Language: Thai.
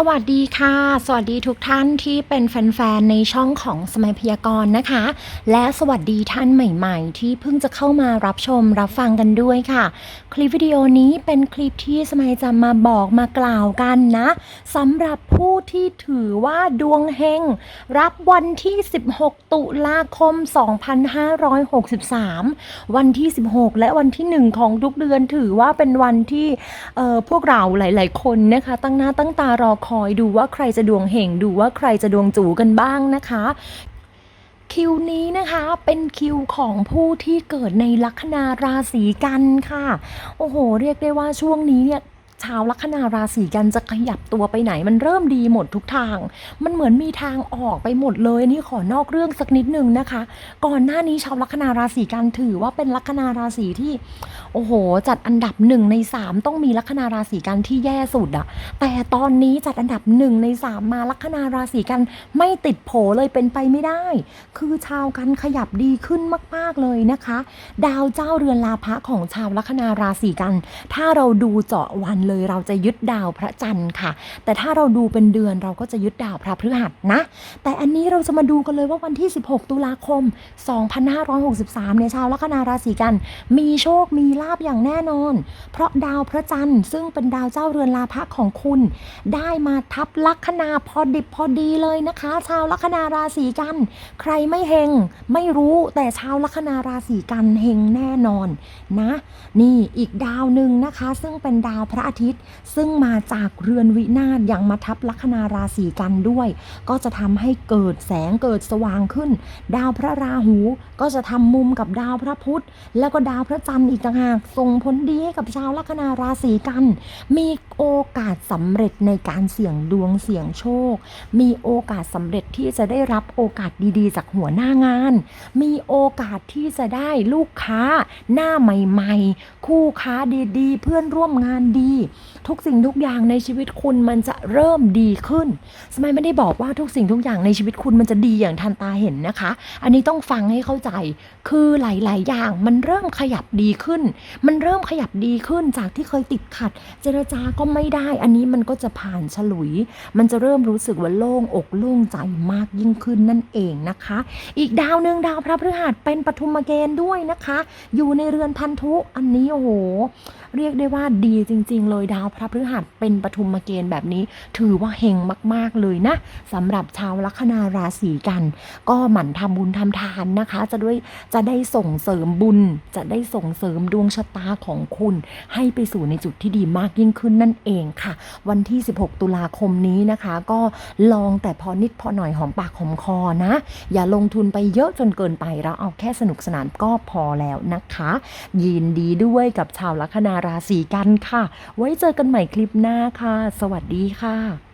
สวัสดีค่ะ สวัสดีทุกท่านที่เป็นแฟนๆ ในช่องของสมัยพยากรณ์นะคะ และสวัสดีท่านใหม่ๆ ที่เพิ่งจะเข้ามารับชมรับฟังกันด้วยค่ะ คลิปวิดีโอนี้เป็นคลิปที่สมัยจะมาบอกมากล่าวกันนะสำหรับผู้ที่ถือว่าดวงเฮงรับวันที่ 16 ตุลาคม 2563 วันที่ 16 และวันที่ 1 ของทุกเดือนถือว่าเป็นวันที่เอ่อพวกเราหลาย ๆ คนนะคะตั้งหน้าตั้งตารอคอยดูว่าใครจะดวงเห่งดูว่าใครจะดวงจูกันบ้างนะคะคิวนี้นะคะเป็นคิวของผู้ที่เกิดในลัคนาราศีกันค่ะ โอ้โห เรียกได้ว่าช่วงนี้เนี่ย ชาวลัคนาราศีกันจะขยับตัวไปไหนมันเริ่มดีหมดทุกทาง มันเหมือนมีทางออกไปหมดเลยนนี่ขอนอกเรื่องสักนิดนึงนะคะ ก่อนหน้านี้ชาวลัคนาราศีกันถือว่าเป็นลัคนาราศีที่ โอ้โห จัดอันดับหนึ่งในสามต้องมีลัคนาราศีกันที่แย่สุดอะแต่ตอนนี้จัดอันดับหนึ่งในสามมาลัคนาราศีกันไม่ติดโผเลยเป็นไปไม่ได้ คือชาวกันขยับดีขึ้นมาก ๆเลยนะคะ ดาวเจ้าเรือนลาภะของชาวลัคนาราศีกัน ถ้าเราดูเจาะวันเลย เราจะยึดดาวพระจันทร์ค่ะ แต่ถ้าเราดูเป็นเดือนเราก็จะยึดดาวพระพฤหัสนะ แต่อันนี้เราจะมาดูกันเลยว่าวันที่ 16 ตุลาคม 2563เนี่ยชาวลัคนาราศีกัน มีโชคมีลาบอย่างแน่นอน เพราะดาวพระจันทร์ซึ่งเป็นดาวเจ้าเรือนลาภะของคุณ ได้มาทับลัคนาพอดิบพอดีเลยนะคะ ชาวลัคนาราศีกัน ใครไม่เฮงไม่รู้แต่ชาวลัคนาราศีกันเฮงแน่นอนนะ นี่อีกดาวหนึ่งนะคะ ซึ่งเป็นดาวพระอาทิตย์ ซึ่งมาจากเรือนวินาศยังมาทับลัคนาราศีกันด้วย ก็จะทำให้เกิดแสงเกิดสว่างขึ้น ดาวพระราหูก็จะทำมุมกับดาวพระพุธ แล้วก็ดาวพระจันทร์อีกต่างหากส่งผลดีให้กับชาวลัคนาราศีกัน มีโอกาสสำเร็จในการเสี่ยงดวงเสี่ยงโชค มีโอกาสสำเร็จที่จะได้รับโอกาสดีๆ จากหัวหน้างาน มีโอกาสที่จะได้ลูกค้าหน้าใหม่ ๆ คู่ค้าดีๆ เพื่อนร่วมงานดีทุกสิ่งทุกอย่างในชีวิตคุณมันจะเริ่มดีขึ้น สมัยไม่ได้บอกว่าทุกสิ่งทุกอย่างในชีวิตคุณมันจะดีอย่างทันตาเห็นนะคะ อันนี้ต้องฟังให้เข้าใจ คือหลาย ๆ อย่างมันเริ่มขยับดีขึ้น มันเริ่มขยับดีขึ้นจากที่เคยติดขัด เจรจาก็ไม่ได้ อันนี้มันก็จะผ่านฉลุย มันจะเริ่มรู้สึกว่าโล่งอกโล่งใจมากยิ่งขึ้นนั่นเองนะคะ อีกดาวหนึ่งดาวพระพฤหัสเป็นปฐุมเกณฑ์ด้วยนะคะ อยู่ในเรือนพันธุอันนี้โอ้โห เรียกได้ว่าดีจริง ๆ เลยดาวพระพฤหัสเป็นปฐุมเกณฑ์แบบนี้ ถือว่าเฮงมาก ๆ เลยนะสำหรับชาวลัคนาราศีกัน ก็หมั่นทำบุญทำทานนะคะ จะด้วยจะได้ส่งเสริมบุญ จะได้ส่งเสริมดวงชะตาของคุณ ให้ไปสู่ในจุดที่ดีมากยิ่งขึ้นนั่นเองค่ะ วันที่ 16 ตุลาคมนี้นะคะ ก็ลองแต่พอนิดพอหน่อยหอมปากหอมคอนะ อย่าลงทุนไปเยอะจนเกินไปเราเอาแค่สนุกสนานก็พอแล้วนะคะ ยินดีด้วยกับชาวลัคนาราศีกันค่ะ ไว้เจอกันใหม่คลิปหน้าค่ะ สวัสดีค่ะ